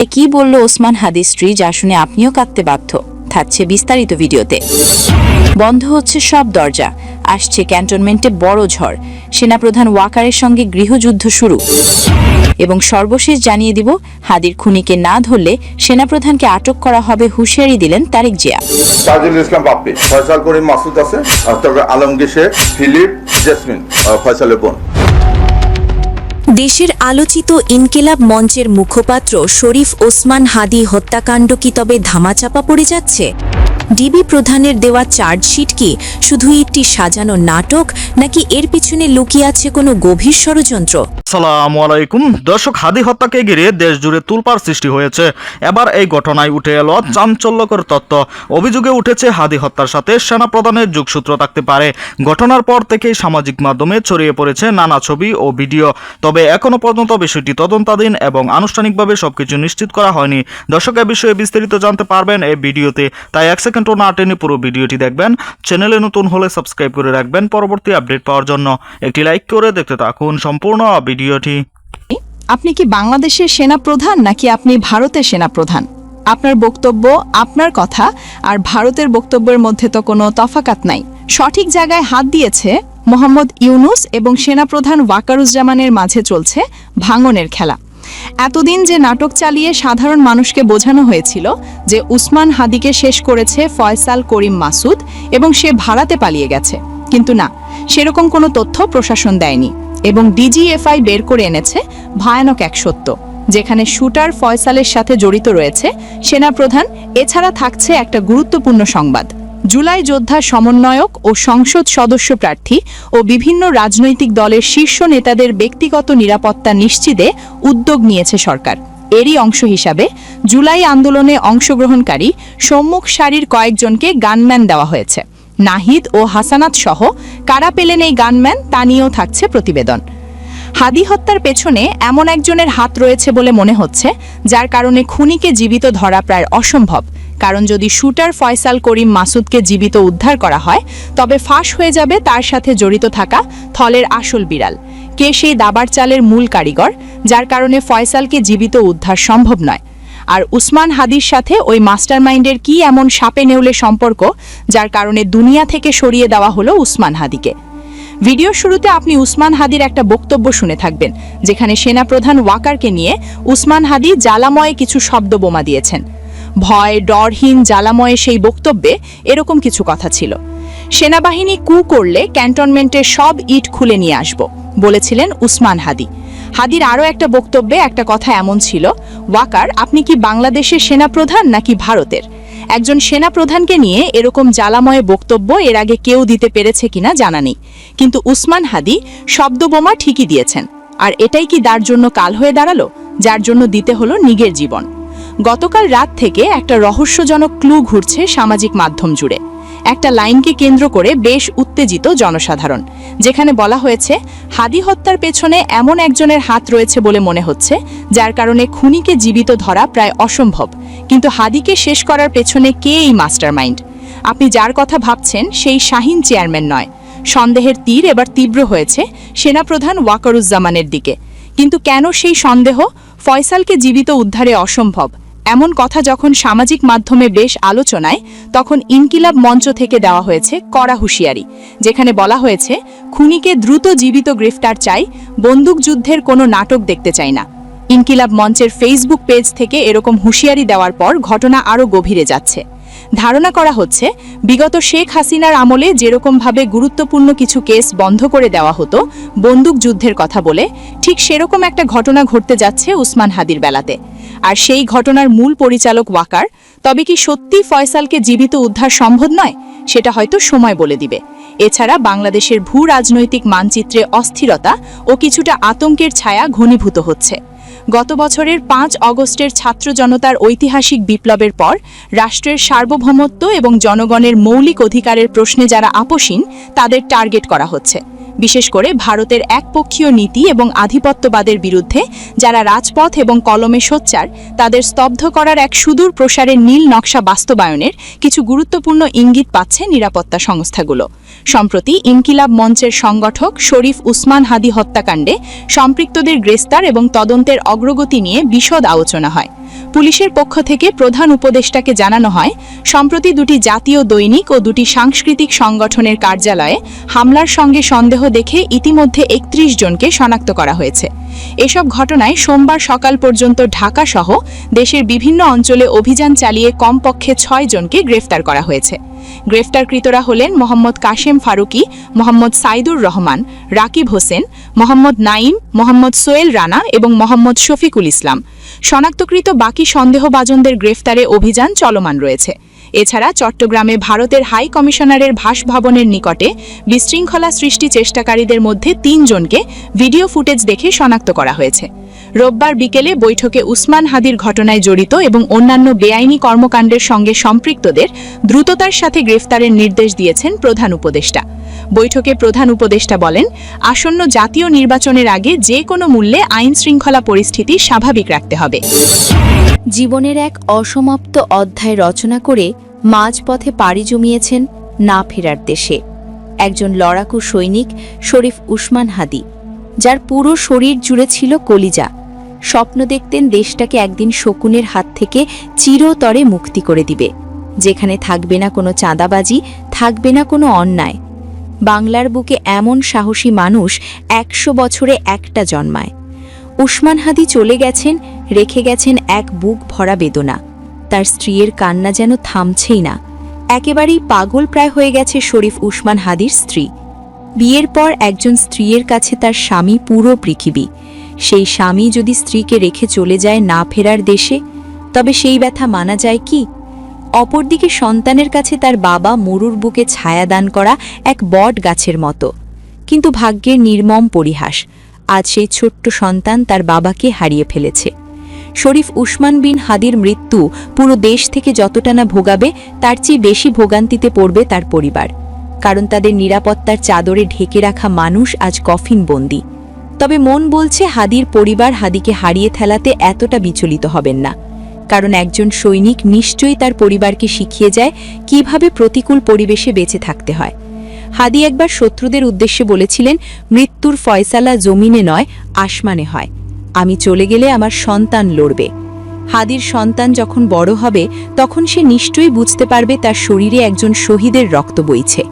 এ কি বলল ওসমান হাদির স্ত্রী যা শুনে আপনিও কাঁদতে বাধ্য? থাকছে বিস্তারিত ভিডিওতে। বন্ধ হচ্ছে সব দরজা। আসছে ক্যান্টনমেন্টে বড় ঝড়। সেনাপ্রধান ওয়াকারের সঙ্গে গৃহযুদ্ধ শুরু। এবং সর্বশেষ জানিয়ে দিব, হাদির খুনিকে না ধরলে সেনাপ্রধানকে আটক করা হবে হুঁশিয়ারি দিলেন তারেক জিয়া। তাজুল ইসলাম বাপ্পি, ফয়সাল করিম মাসুদ আছে তারপরে আলমগীর শেখ, ফিলিপ জেসমিন ফয়সালের বোন। দেশের আলোচিত ইনকিলাব মঞ্চের মুখপাত্র শরীফ ওসমান হাদি হত্যাকাণ্ড কি তবে ধামাচাপা পড়ে যাচ্ছে? ডিবি প্রধানের দেওয়া চার্জশিট কি শুধু একটি সাজানো নাটক নাকি এর পিছনে লুকিয়ে আছে কোনো গভীর ষড়যন্ত্র? সালামু আলাইকুম। দর্শক, হাদি হত্যাকে ঘিরে দেশ জুড়ে তুলপার সৃষ্টি হয়েছে। এবার এই ঘটনায় উঠে এলো চাঞ্চল্যকর তত্ত্ব। অভিযোগে উঠেছে, হাদি হত্যার সাথে সেনা প্রধানের যোগসূত্র থাকতে পারে। ঘটনার পর থেকেই সামাজিক মাধ্যমে ছড়িয়ে পড়েছে নানা ছবি ও ভিডিও। তবে এখনও পর্যন্ত বিষয়টি তদন্তাধীন এবং আনুষ্ঠানিকভাবে সবকিছু নিশ্চিত করা হয়নি। দর্শক, এ বিষয়ে বিস্তারিত জানতে পারবেন এই ভিডিওতে। তাই এক সেকেন্ডও না টেনে পুরো ভিডিওটি দেখবেন। চ্যানেলে নতুন হলে সাবস্ক্রাইব করে রাখবেন পরবর্তী আপডেট পাওয়ার জন্য। একটি লাইক করে দেখতে থাকুন সম্পূর্ণ ভিডিওটি। আপনি কি বাংলাদেশের সেনা প্রধান নাকি আপনি ভারতের সেনা প্রধান? আপনার বক্তব্য, আপনার কথা, আর ভারতের বক্তব্যের মধ্যে তো কোনো তফাকাত নাই। সঠিক জায়গায় হাত দিয়েছে মোহাম্মদ ইউনুস এবং সেনাপ্রধান ওয়াকারুজ্জামানের মাঝে চলছে ভাঙনের খেলা। এতদিন যে নাটক চালিয়ে সাধারণ মানুষকে বোঝানো হয়েছিল যে উসমান হাদিকে শেষ করেছে ফয়সাল করিম মাসুদ এবং সে ভাড়াতে পালিয়ে গেছে। কিন্তু না, সেরকম কোনো তথ্য প্রশাসন দেয়নি এবং ডিজিএফআই বের করে এনেছে ভয়ানক এক সত্য, যেখানে শুটার ফয়সালের সাথে জড়িত রয়েছে সেনাপ্রধান। এছাড়া থাকছে একটা গুরুত্বপূর্ণ সংবাদ জুলাই যোদ্ধা সমন্বয়ক ও সংসদ সদস্য প্রার্থী ও বিভিন্ন রাজনৈতিক দলের শীর্ষ নেতাদের ব্যক্তিগত নিরাপত্তা নিশ্চিতে উদ্যোগ নিয়েছে সরকার। এরই অংশ হিসাবে জুলাই আন্দোলনে অংশগ্রহণকারী সম্মুখ সারির কয়েকজনকে গানম্যান দেওয়া হয়েছে। নাহিদ ও হাসানাত সহ কারা পেলেন এই গানম্যান তা নিয়েও থাকছে প্রতিবেদন। হাদি হত্যার পেছনে এমন একজনের হাত রয়েছে বলে মনে হচ্ছে, যার কারণে খুনিকে জীবিত ধরা প্রায় অসম্ভব। কারণ যদি শুটার ফয়সাল করিম মাসুদকে জীবিত উদ্ধার করা হয়, তবে ফাঁস হয়ে যাবে তার সাথে জড়িত থাকা থলের আসল বিড়াল। কে সেই দাবার চালের মূল কারিগর, যার কারণে ফয়সালকে জীবিত উদ্ধার সম্ভব নয়? আর উসমান হাদির সাথে ওই মাস্টারমাইন্ডের কি এমন সাপে নেউলে সম্পর্ক, যার কারণে দুনিয়া থেকে সরিয়ে দেওয়া হলো উসমান হাদিকে? ভিডিওর শুরুতে আপনি উসমান হাদির একটা বক্তব্য শুনে থাকবেন, যেখানে সেনাপ্রধান ওয়াকারকে নিয়ে উসমান হাদি জ্বালাময়ে কিছু শব্দ বোমা দিয়েছেন। ভয় ডরহীন জ্বালাময়ে সেই বক্তব্যে এরকম কিছু কথা ছিল। সেনাবাহিনী কু করলে ক্যান্টনমেন্টের সব ইট খুলে নিয়ে আসব, বলেছিলেন উসমান হাদি। হাদির আরও একটা বক্তব্যে একটা কথা এমন ছিল, ওয়াকার, আপনি কি বাংলাদেশের সেনাপ্রধান নাকি ভারতের? একজন সেনাপ্রধানকে নিয়ে এরকম জ্বালাময় বক্তব্য এর আগে কেউ দিতে পেরেছে কিনা জানা নেই। কিন্তু উসমান হাদি শব্দবোমা ঠিকই দিয়েছেন। আর এটাই কি তার জন্য কাল হয়ে দাঁড়াল? যার জন্য দিতে হলো নিগের জীবন। গতকাল রাত থেকে একটা রহস্যজনক ক্লু ঘুরছে সামাজিক মাধ্যম জুড়ে। একটা লাইনকে কেন্দ্র করে বেশ উত্তেজিত জনসাধারণ, যেখানে বলা হয়েছে, হাদি হত্যার পেছনে এমন একজনের হাত রয়েছে বলে মনে হচ্ছে, যার কারণে খুনিকে জীবিত ধরা প্রায় অসম্ভব। কিন্তু হাদিকে শেষ করার পেছনে কে এই মাস্টারমাইন্ড? আপনি যার কথা ভাবছেন সেই শাহিন চেয়ারম্যান নয়। সন্দেহের তীর এবার তীব্র হয়েছে সেনাপ্রধান ওয়াকারুজ্জামানের দিকে। কিন্তু কেন সেই সন্দেহ? ফয়সালকে জীবিত উদ্ধারে অসম্ভব। এমন কথা যখন সামাজিক মাধ্যমে বেশ আলোচনায়, তখন ইনকিলাব মঞ্চ থেকে দেওয়া হয়েছে কড়া হুঁশিয়ারি, যেখানে বলা হয়েছে, খুনিকে দ্রুত জীবিত গ্রেফতার চাই বন্দুকযুদ্ধের কোনো নাটক দেখতে চাই না। ইনকিলাব মঞ্চের ফেসবুক পেজ থেকে এরকম হুঁশিয়ারি দেওয়ার পর ঘটনা আরও গভীরে যাচ্ছে। ধারণা করা হচ্ছে, বিগত শেখ হাসিনার আমলে যেরকমভাবে গুরুত্বপূর্ণ কিছু কেস বন্ধ করে দেওয়া হতো, বন্দুক যুদ্ধের কথা বলে, ঠিক সেরকম একটা ঘটনা ঘটতে যাচ্ছে উসমান হাদির বেলাতে। আর সেই ঘটনার মূল পরিচালক ওয়াকার, তবে কি সত্যি ফয়সালকে জীবিত উদ্ধার সম্ভব নয়? সেটা হয়তো সময় বলে দিবে। এছাড়া বাংলাদেশের ভূ রাজনৈতিক মানচিত্রে অস্থিরতা ও কিছুটা আতঙ্কের ছায়া ঘনীভূত হচ্ছে। গত বছরের পাঁচ অগস্টের ছাত্র জনতার ঐতিহাসিক বিপ্লবের পর রাষ্ট্রের সার্বভৌমত্ব এবং জনগণের মৌলিক অধিকারের প্রশ্নে যারা আপোষীন তাদের টার্গেট করা হচ্ছে। বিশেষ করে ভারতের একপক্ষীয় নীতি এবং আধিপত্যবাদের বিরুদ্ধে, যারা রাজপথ এবং কলমে সোচ্চার, তাদের স্তব্ধ করার এক সুদূর প্রসারের নীল নকশা বাস্তবায়নের কিছু গুরুত্বপূর্ণ ইঙ্গিত পাচ্ছে নিরাপত্তা সংস্থাগুলো। সম্প্রতি ইনকিলাব মঞ্চের সংগঠক শরীফ উসমান হাদি হত্যাকাণ্ডে সম্পৃক্তদের গ্রেস্তার এবং তদন্তের অগ্রগতি নিয়ে বিশদ আলোচনা হয়। পুলিশের পক্ষ থেকে প্রধান উপদেষ্টাকে জানানো হয়, সম্প্রতি দুটি জাতীয় দৈনিক ও দুটি সাংস্কৃতিক সংগঠনের কার্যালয়ে হামলার সঙ্গে সন্দেহ দেখে ইতিমধ্যে একত্রিশ জনকে শনাক্ত করা হয়েছে। এসব ঘটনায় সোমবার সকাল পর্যন্ত ঢাকাসহ দেশের বিভিন্ন অঞ্চলে অভিযান চালিয়ে কমপক্ষে ছয় জনকে গ্রেফতার করা হয়েছে। গ্রেফতারকৃতরা হলেন মোহাম্মদ কাশেম ফারুকি, মোহাম্মদ সাইদুর রহমান, রাকিব হোসেন, মোহাম্মদ নাইম মোহাম্মদ সোয়েল রানা এবং মোহাম্মদ শফিকুল ইসলাম। শনাক্তকৃত বাকি সন্দেহভাজনদের গ্রেফতারে অভিযান চলমান রয়েছে। এছাড়া চট্টগ্রামে ভারতের হাই কমিশনারের ভাসভবনের নিকটে বিশৃঙ্খলা সৃষ্টি চেষ্টাকারীদের মধ্যে তিনজনকে ভিডিও ফুটেজ দেখে শনাক্ত করা হয়েছে। রোববার বিকেলে বৈঠকে উসমান হাদির ঘটনায় জড়িত এবং অন্যান্য বেআইনি কর্মকাণ্ডের সঙ্গে সম্পৃক্তদের দ্রুততার সাথে গ্রেফতারের নির্দেশ দিয়েছেন প্রধান উপদেষ্টা। বৈঠকে প্রধান উপদেষ্টা বলেন, আসন্ন জাতীয় নির্বাচনের আগে যে কোনো মূল্যে আইন শৃঙ্খলা পরিস্থিতি স্বাভাবিক রাখতে হবে। জীবনের এক অসমাপ্ত অধ্যায় রচনা করে মাঝপথে পাড়ি জমিয়েছেন না ফেরার দেশে। একজন লড়াকু সৈনিক শরীফ উসমান হাদি, যার পুরো শরীর জুড়ে ছিল কলিজা। স্বপ্ন দেখতেন দেশটাকে একদিন শকুনের হাত থেকে চিরতরে মুক্তি করে দিবে। যেখানে থাকবে না কোনো চাঁদাবাজি, থাকবে না কোনো অন্যায়। বাংলার বুকে এমন সাহসী মানুষ একশো বছরে একটা জন্মায়। উসমান হাদি চলে গেছেন রেখে গেছেন এক বুক ভরা বেদনা। তার স্ত্রীর কান্না যেন থামছেই না। একেবারেই পাগল প্রায় হয়ে গেছে শরীফ উসমান হাদির স্ত্রী। বিয়ের পর একজন স্ত্রীর কাছে তার স্বামী পুরো পৃথিবী। সেই স্বামী যদি স্ত্রীকে রেখে চলে যায় না ফেরার দেশে, তবে সেই ব্যথা মানা যায় কি? অপরদিকে সন্তানের কাছে তার বাবা মরুর বুকে ছায়া দান করা এক বট গাছের মতো। কিন্তু ভাগ্যের নির্মম পরিহাস। আজ সেই ছোট্ট সন্তান তার বাবাকে হারিয়ে ফেলেছে। শরীফ উসমান বিন হাদির মৃত্যু পুরো দেশ থেকে যতটা না ভোগাবে, তার চেয়ে বেশি ভোগান্তিতে পড়বে তার পরিবার। কারণ তাদের নিরাপত্তার চাদরে ঢেকে রাখা মানুষ আজ কফিন বন্দি তবে মন বলছে হাদির পরিবার হাদিকে হারিয়ে ফেলাতে এতটা বিচলিত হবেন না। কারণ একজন সৈনিক নিশ্চয়ই তার পরিবারকে শিখিয়ে যায় কীভাবে প্রতিকূল পরিবেশে বেঁচে থাকতে হয়। হাদি একবার শত্রুদের উদ্দেশ্যে বলেছিলেন, মৃত্যুর ফয়সালা জমিনে নয়, আসমানে হয়। আমি চলে গেলে আমার সন্তান লড়বে। হাদির সন্তান যখন বড় হবে, তখন সে নিশ্চয়ই বুঝতে পারবে তার শরীরে একজন শহীদের রক্ত বইছে।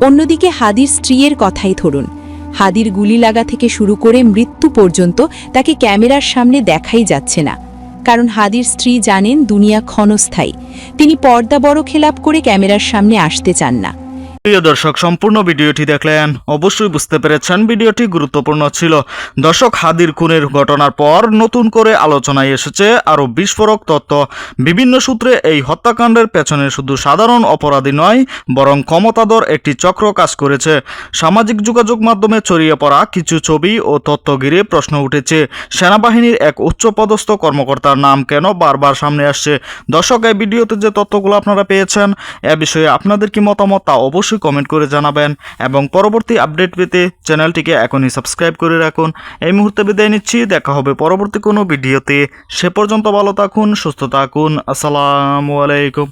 অন্যদিকে হাদির স্ত্রীর কথাই ধরুন। হাদির গুলি লাগা থেকে শুরু করে মৃত্যু পর্যন্ত তাকে ক্যামেরার সামনে দেখাই যাচ্ছে না। কারণ হাদির স্ত্রী জানেন দুনিয়া ক্ষণস্থায়ী। তিনি পর্দা বড় খেলাপ করে ক্যামেরার সামনে আসতে চান না। প্রিয় দর্শক, সম্পূর্ণ ভিডিওটি দেখলেন, অবশ্যই বুঝতে পেরেছেন ভিডিওটি গুরুত্বপূর্ণ ছিল। দর্শক, হাদির খুনের ঘটনার পর নতুন করে আলোচনায় এসেছে আরও বিস্ফোরক তত্ত্ব বিভিন্ন সূত্রে এই হত্যাকাণ্ডের পেছনে শুধু সাধারণ অপরাধী নয়, বরং ক্ষমতাধর একটি চক্র কাজ করেছে। সামাজিক যোগাযোগ মাধ্যমে ছড়িয়ে পড়া কিছু ছবি ও তথ্য ঘিরে প্রশ্ন উঠেছে, সেনাবাহিনীর এক উচ্চপদস্থ কর্মকর্তার নাম কেন বারবার সামনে আসছে? দর্শক, এই ভিডিওতে যে তথ্যগুলো আপনারা পেয়েছেন, এ বিষয়ে আপনাদের কি মতামত তা অবশ্যই কমেন্ট করে জানাবেন এবং পরবর্তী আপডেট পেতে চ্যানেলটিকে এখনই সাবস্ক্রাইব করে রাখুন। এই মুহূর্তে বিদায় নিচ্ছি, দেখা হবে পরবর্তী কোনো ভিডিওতে সে পর্যন্ত ভালো থাকুন, সুস্থ থাকুন। আসসালামু আলাইকুম।